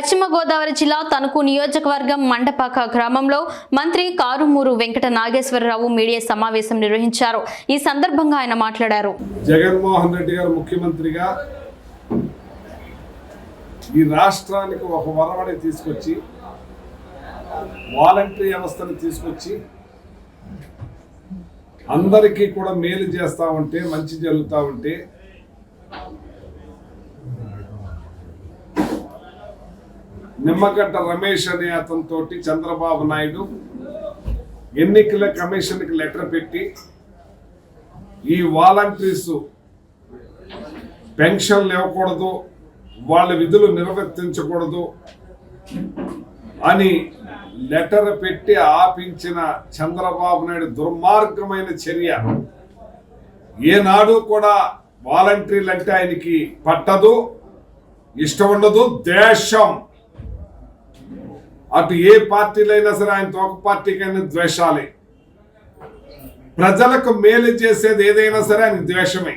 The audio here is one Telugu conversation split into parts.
పశ్చిమ గోదావరి జిల్లా తణుకు నియోజకవర్గం మండపాక గ్రామంలో మంత్రి కారుమూరు వెంకట నాగేశ్వరరావు మీడియా సమావేశం నిర్వహించారు. ఈ సందర్భంగా ఆయన మాట్లాడారు. జగన్మోహన్ రెడ్డి గారు ముఖ్యమంత్రిగా ఈ రాష్ట్రానికి ఒక వరవడి తీసుకొచ్చి వాలంటరీ వ్యవస్థను తీసుకొచ్చి అందరికీ కూడా మేలు చేస్తూ ఉంటే మంచి జరుగుతూ ఉంటే నిమ్మగడ్డ రమేష్ అనే అతనితోటి చంద్రబాబు నాయుడు ఎన్నికల కమిషన్కి లెటర్ పెట్టి ఈ వాలంటీర్స్ పెన్షన్లు ఇవ్వకూడదు వాళ్ళ విధులు నిర్వర్తించకూడదు అని లెటర్ పెట్టి ఆపించిన చంద్రబాబు నాయుడు దుర్మార్గమైన చర్య. ఏనాడు కూడా వాలంటీర్లు అంటే ఆయనకి పట్టదు ఇష్టం ఉండదు దేశం అటు ఏ పార్టీలైనా సరే ఆయన ఒక పార్టీకైనా ద్వేషాలే. ప్రజలకు మేలు చేసేది ఏదైనా సరే ఆయన ద్వేషమే.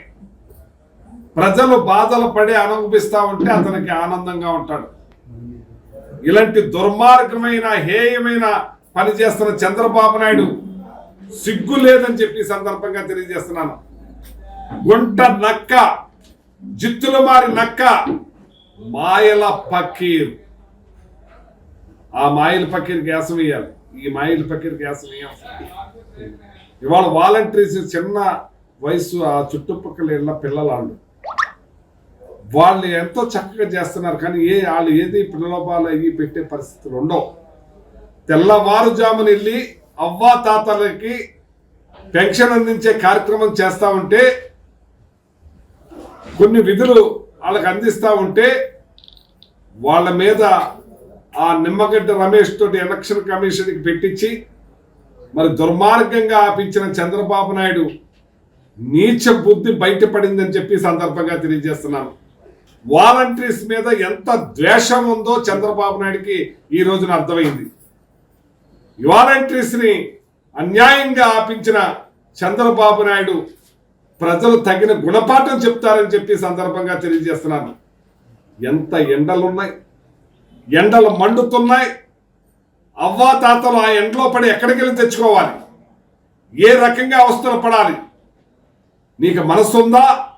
ప్రజలు బాధలు పడి అనుభవిస్తా ఉంటే అతనికి ఆనందంగా ఉంటాడు. ఇలాంటి దుర్మార్గమైన హేయమైన పని చేస్తున్న చంద్రబాబు నాయుడు సిగ్గు లేదని చెప్పి సందర్భంగా తెలియజేస్తున్నాను. గుంట నక్క జిత్తులు మారి నక్క మాయల పకీర్. ఆ మాయల పక్కకి గ్యాసం వేయాలి. ఈ మాయల పక్కకి గ్యాసం వేయాలి. ఇవాళ వాలంటీర్స్ చిన్న వయసు ఆ చుట్టుపక్కల ఇళ్ళ పిల్లలాళ్ళు వాళ్ళు ఎంతో చక్కగా చేస్తున్నారు. కానీ ఏ వాళ్ళు ఏది ప్రలోభాలు అయ్యి పెట్టే పరిస్థితులు ఉండవు. తెల్లవారుజామున వెళ్ళి అవ్వా తాతలకి పెన్షన్ అందించే కార్యక్రమం చేస్తూ ఉంటే కొన్ని విధులు వాళ్ళకి అందిస్తా ఉంటే వాళ్ళ మీద ఆ నిమ్మగడ్డ రమేష్ తోటి ఎలక్షన్ కమిషన్కి పెట్టించి మరి దుర్మార్గంగా ఆపించిన చంద్రబాబు నాయుడు నీచ బుద్ధి బయటపడిందని చెప్పి సందర్భంగా తెలియజేస్తున్నాను. వాలంటీర్స్ మీద ఎంత ద్వేషం ఉందో చంద్రబాబు నాయుడికి ఈ రోజున అర్థమైంది. వాలంటీర్స్ని అన్యాయంగా ఆపించిన చంద్రబాబు నాయుడు ప్రజలు తగిన గుణపాఠం చెప్తారని చెప్పి సందర్భంగా తెలియజేస్తున్నాను. ఎంత ఎండలున్నాయి. ఎండలు మండుతున్నాయి. అవ్వా తాతలు ఆ ఎండలో పడి ఎక్కడికి వెళ్ళి తెచ్చుకోవాలి? ఏ రకంగా అవస్థలు పడాలి? నీకు మనసు ఉందా?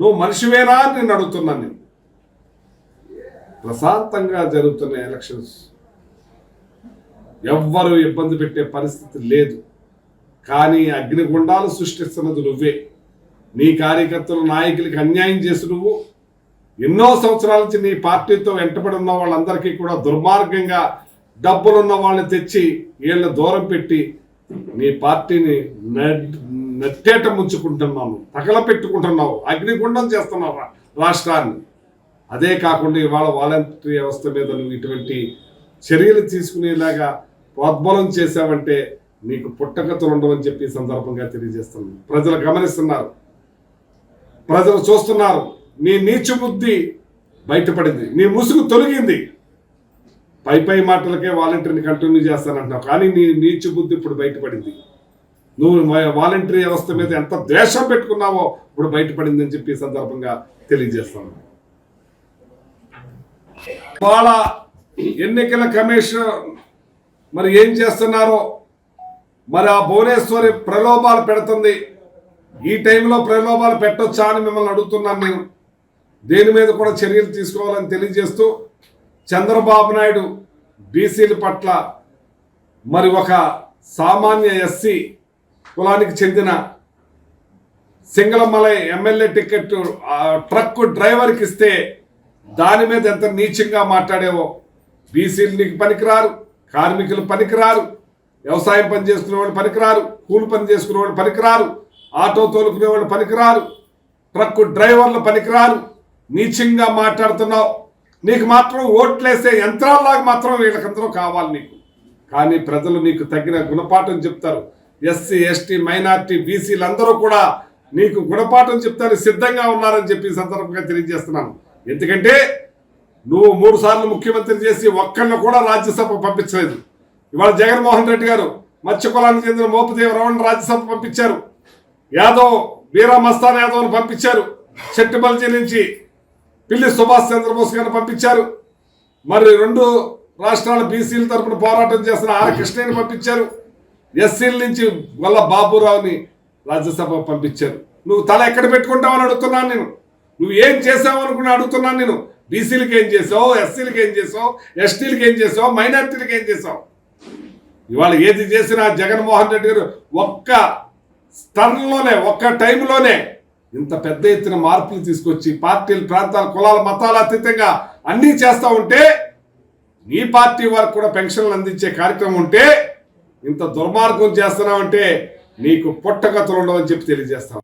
నువ్వు మనిషివేనా అని నేను అడుగుతున్నాను నేను ప్రశాంతంగా జరుగుతున్న ఎలక్షన్స్. ఎవ్వరు ఇబ్బంది పెట్టే పరిస్థితి లేదు. కానీ అగ్నిగుండాలు సృష్టిస్తున్నది నువ్వే. నీ కార్యకర్తలు నాయకులకి అన్యాయం చేసి నువ్వు ఎన్నో సంవత్సరాల నుంచి నీ పార్టీతో వెంటబడి ఉన్న వాళ్ళందరికీ కూడా దుర్మార్గంగా డబ్బులున్న వాళ్ళని తెచ్చి వీళ్ళని దూరం పెట్టి నీ పార్టీని నెట్టేట నట్టేట ముంచుకుంటున్నాను తగలపెట్టుకుంటున్నావు అగ్నిగుండం చేస్తున్నావు రాష్ట్రాన్ని. అదే కాకుండా ఇవాళ వాలంటరీ వ్యవస్థ మీద నువ్వు ఇటువంటి చర్యలు తీసుకునేలాగా ప్రోద్బలం చేశావంటే నీకు పుట్టగతులు ఉండవని చెప్పి సందర్భంగా తెలియజేస్తున్నాను. ప్రజలు గమనిస్తున్నారు. ప్రజలు చూస్తున్నారు. నీ నీచు బుద్ధి బయటపడింది నీ ముసుగు తొలగింది. పై పై మాటలకే వాలంటీర్ని కంటిన్యూ చేస్తానంటున్నావు కానీ నీ నీచు బుద్ధి ఇప్పుడు బయటపడింది. నువ్వు వాలంటీర్ వాలంటరీ వ్యవస్థ మీద ఎంత ద్వేషం పెట్టుకున్నావో ఇప్పుడు బయటపడిందని చెప్పి సందర్భంగా తెలియజేస్తాను. వాళ్ళ ఎన్నికల కమిషన్ మరి ఏం చేస్తున్నారో మరి ఆ భువనేశ్వరి ప్రలోభాలు పెడుతుంది. ఈ టైంలో ప్రలోభాలు పెట్టొచ్చా అని మిమ్మల్ని అడుగుతున్నాను నేను. దేని మీద కూడా చర్యలు తీసుకోవాలని తెలియజేస్తూ చంద్రబాబు నాయుడు బీసీల పట్ల మరి ఒక సామాన్య ఎస్సీ కులానికి చెందిన సింగళమలై ఎమ్మెల్యే టికెట్ ట్రక్ డ్రైవర్కి ఇస్తే దాని మీద ఎంత నీచంగా మాట్లాడేవో. బీసీలు నీకు పనికిరారు కార్మికులు పనికిరారు వ్యవసాయం పని చేసుకునే వాళ్ళు పనికిరారు కూలి పని చేసుకునే వాళ్ళు పనికిరారు ఆటో తోలుకునే వాళ్ళు పనికిరారు ట్రక్ డ్రైవర్లు పనికిరారు. నీచంగా మాట్లాడుతున్నావు. నీకు మాత్రం ఓట్లేసే యంత్రాల్లాగా మాత్రం వీళ్ళకందరూ కావాలి నీకు. కానీ ప్రజలు నీకు తగిన గుణపాఠం చెప్తారు. ఎస్సీ ఎస్టీ మైనార్టీ బీసీలందరూ కూడా నీకు గుణపాఠం చెప్తారు సిద్ధంగా ఉన్నారని చెప్పి సందర్భంగా తెలియజేస్తున్నాను. ఎందుకంటే నువ్వు మూడు సార్లు ముఖ్యమంత్రి చేసి ఒక్కళ్ళను కూడా రాజ్యసభ పంపించలేదు. ఇవాళ జగన్మోహన్ రెడ్డి గారు మత్స్య కులానికి చెందిన మోపుదేవ రమణ రాజ్యసభ పంపించారు. యాదవ్ వీరా మస్తాన్ యాదవ్ను పంపించారు. చెట్టుబల్జీ నుంచి పిల్లి సుభాష్ చంద్రబోస్ గారిని పంపించారు. మరి రెండు రాష్ట్రాల బీసీల తరపున పోరాటం చేస్తున్న ఆర్ కృష్ణని పంపించారు. ఎస్సీల నుంచి వల్ల బాబురావుని రాజ్యసభ పంపించారు. నువ్వు తల ఎక్కడ పెట్టుకుంటావని అడుగుతున్నాను నేను. నువ్వు ఏం చేసావు అనుకుని అడుగుతున్నాను నేను. బీసీలకి ఏం చేసావు ఎస్సీలకి ఏం చేసావు ఎస్టీలకి ఏం చేసావు మైనార్టీలకి ఏం చేసావు? ఇవాళ ఏది చేసినా జగన్మోహన్ రెడ్డి గారు ఒక్క స్టర్లోనే ఒక్క టైంలోనే ఇంత పెద్ద ఎత్తున మార్పులు తీసుకొచ్చి పార్టీలు ప్రాంతాలు కులాల మతాల అతీతంగా అన్నీ చేస్తూ ఉంటే నీ పార్టీ వారికి కూడా పెన్షన్లు అందించే కార్యక్రమం ఉంటే ఇంత దుర్మార్గం చేస్తున్నావంటే నీకు పుట్టగతులు ఉండవని చెప్పి తెలియజేస్తాం